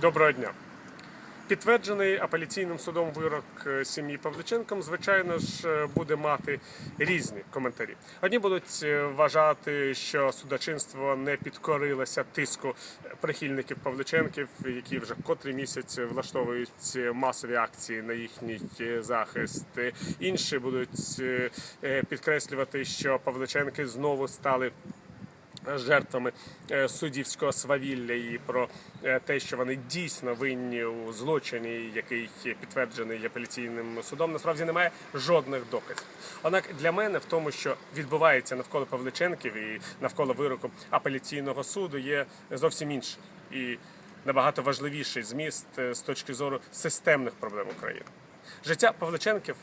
Доброго дня. Підтверджений апеляційним судом вирок е, сім'ї Павличенком, звичайно ж, е, буде мати різні коментарі. Одні будуть е, вважати, що судочинство не підкорилося тиску прихильників Павличенків, які вже котрий місяць влаштовують масові акції на їхній захист. Інші будуть підкреслювати, що Павличенки знову стали жертвами е, суддівського свавілля і про е, те, що вони дійсно винні у злочині, який підтверджений апеляційним судом, насправді немає жодних доказів. Однак для мене в тому, що відбувається навколо Павличенків і навколо вироку апеляційного суду, є зовсім інший і набагато важливіший зміст е, з точки зору системних проблем України. Життя Павличенків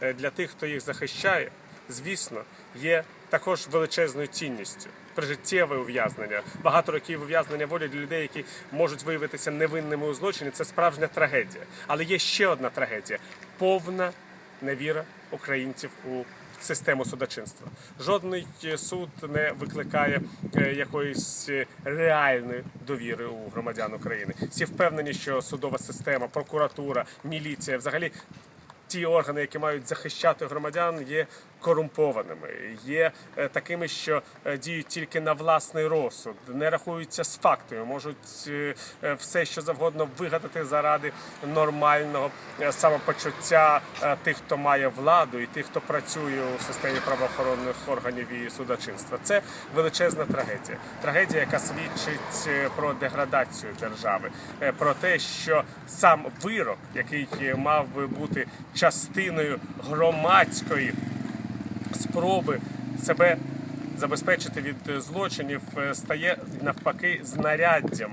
для тих, хто їх захищає, звісно, є також величезною цінністю. Прижиттєве ув'язнення, багато років ув'язнення волі для людей, які можуть виявитися невинними у злочині, це справжня трагедія. Але є ще одна трагедія повна невіра українців у систему судочинства. Жодний е, суд не викликає е, якоїсь е, реальної довіри у громадян України. Всі впевнені, що судова система, прокуратура, міліція, взагалі ті органи, які мають захищати громадян, є корумпованими, є е, такими, що е, діють тільки на власний розсуд, не рахуються з фактами, можуть е, все, що завгодно вигадати заради нормального самопочуття тих, хто має владу, і тих, хто працює у системі правоохоронних органів і судочинства. Це величезна трагедія. Трагедія, яка свідчить про деградацію держави, про те, що сам вирок, який мав би бути частиною громадської спроби себе забезпечити від е, злочинів, е, стає навпаки знаряддям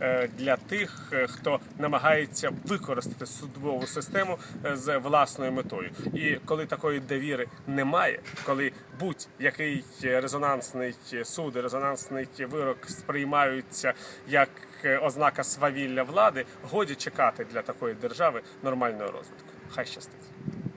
е, для тих, хто намагається використати судову систему з власною метою. І коли такої довіри немає, коли будь-який резонансний суд, резонансний вирок сприймаються як ознака свавілля влади, годі чекати для такої держави нормального розвитку. Хай щастить.